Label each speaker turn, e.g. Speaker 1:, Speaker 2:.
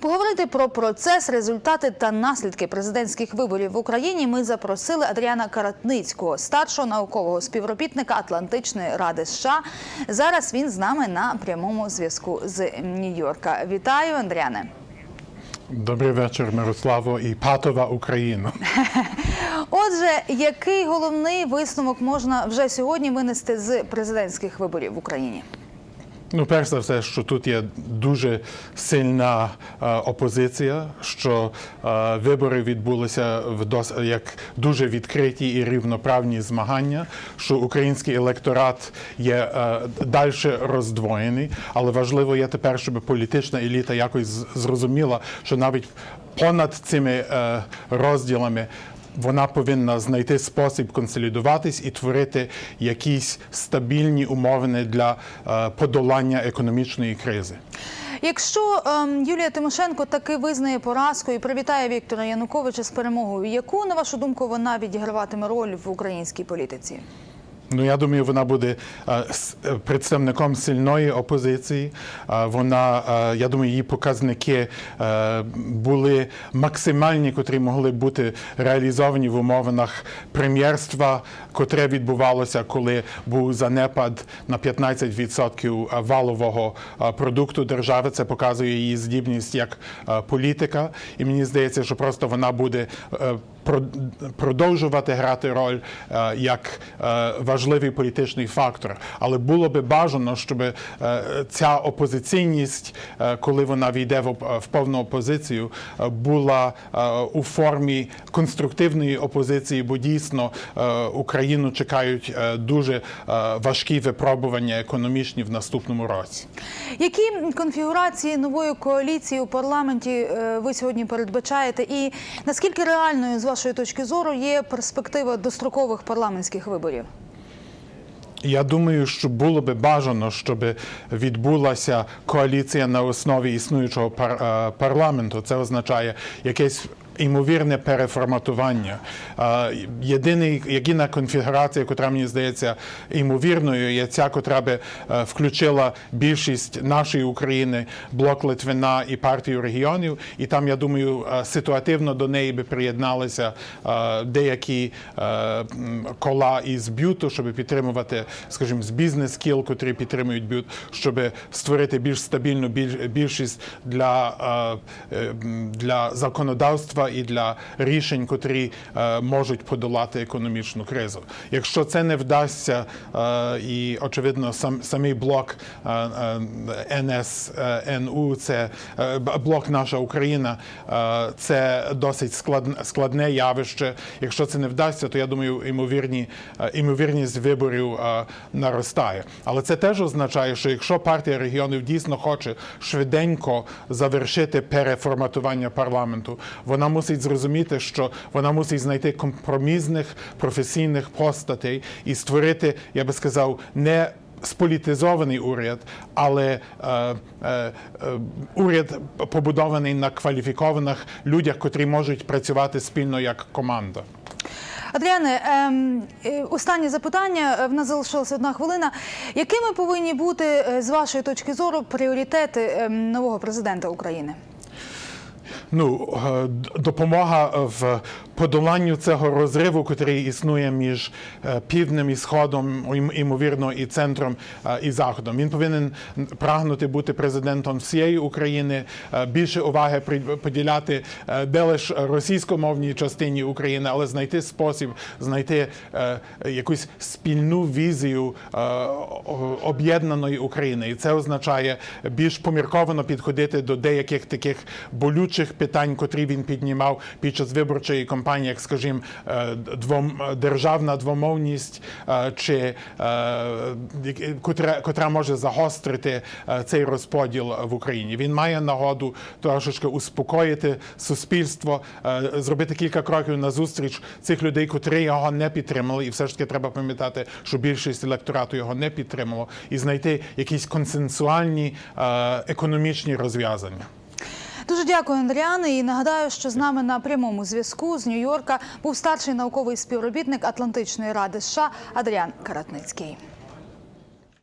Speaker 1: Поговорити про процес, результати та наслідки президентських виборів в Україні ми запросили Адріана Каратницького, старшого наукового співробітника Атлантичної ради США. Зараз він з нами на прямому зв'язку з Нью-Йорка. Вітаю, Андріане.
Speaker 2: Добрий вечір, Мирославо і Патова Україна.
Speaker 1: Отже, який головний висновок можна вже сьогодні винести з президентських виборів в Україні?
Speaker 2: Ну, перш за все, що тут є дуже сильна е, опозиція, що е, вибори відбулися в дос як дуже відкриті і рівноправні змагання, що український електорат є е, далі роздвоєний, але важливо є тепер, щоб політична еліта якось зрозуміла, що навіть понад цими розділами вона повинна знайти спосіб консолідуватись і творити якісь стабільні умови для е, подолання економічної кризи.
Speaker 1: Якщо ем, Юлія Тимошенко таки визнає поразку і привітає Віктора Януковича з перемогою, яку на вашу думку вона відіграватиме роль в українській політиці?
Speaker 2: Ну, я думаю, вона буде е, е, представником сильної опозиції. Е, Вона, я думаю, її показники були максимальні, котрі могли бути реалізовані в умовах прем'єрства, котре відбувалося, коли був занепад на 15% валового продукту держави. Це показує її здібність як політика. І мені здається, що просто вона буде. продовжувати грати роль як е, важливий політичний фактор. Але було би бажано, щоб е, ця опозиційність, е, коли вона війде в, повну опозицію, е, була у формі конструктивної опозиції, бо дійсно Україну чекають дуже важкі випробування економічні в наступному році.
Speaker 1: Які конфігурації нової коаліції у парламенті ви сьогодні передбачаєте? І наскільки реальною з вашої точки зору є перспектива дострокових парламентських виборів?
Speaker 2: Я думаю, що було би бажано, щоб відбулася коаліція на основі існуючого е, парламенту. Це означає якесь. Імовірне переформатування. Єдиний єдина конфігурація, котра мені здається імовірною, є ця, котра би е, включила більшість нашої України, блок Литвина і партію регіонів. І там, я думаю, е, ситуативно до неї би приєдналися е, деякі кола із б'юту, щоб підтримувати, скажімо, з бізнес-кіл, котрі підтримують б'ют, щоб створити більш стабільну біль- більшість для, для законодавства і для рішень, котрі е, можуть подолати економічну кризу. Якщо це не вдасться, е, і очевидно, сам самий блок е, НСНУ, це блок наша Україна, це досить складне, складне явище. Якщо це не вдасться, то я думаю, імовірні, імовірність виборів наростає. Але це теж означає, що якщо партія регіонів дійсно хоче швиденько завершити переформатування парламенту, вона мусить зрозуміти, що вона мусить знайти компромісних професійних постатей і створити, я би сказав, не Сполітизований уряд, але е, е, е, уряд побудований на кваліфікованих людях, котрі можуть працювати спільно як команда.
Speaker 1: Адріане, ем, е, останнє запитання. Е, В нас залишилася одна хвилина. Якими повинні бути з вашої точки зору пріоритети ем, нового президента України?
Speaker 2: Ну, е, допомога в подоланню цього розриву, який існує між е, півднем і сходом, ім- ймовірно, і центром е, і заходом. Він повинен прагнути бути президентом всієї України, більше уваги поділяти де лише російськомовній частині України, але знайти спосіб, знайти якусь спільну візію об'єднаної України. І це означає більш помірковано підходити до деяких таких болючих питань, котрі він піднімав під час виборчої кампанії, як, скажімо, е, двом, державна двомовність, е, чи е, котра, котра може загострити е, цей розподіл в Україні. Він має нагоду трошечки успокоїти суспільство, е, зробити кілька кроків назустріч цих людей, котрі його не підтримали. І все ж таки треба пам'ятати, що більшість електорату його не підтримало, і знайти якісь консенсуальні е, економічні розв'язання.
Speaker 1: Дуже дякую, Андріане. І нагадаю, що з нами на прямому зв'язку з Нью-Йорка був старший науковий співробітник Атлантичної ради США Адріан Каратницький.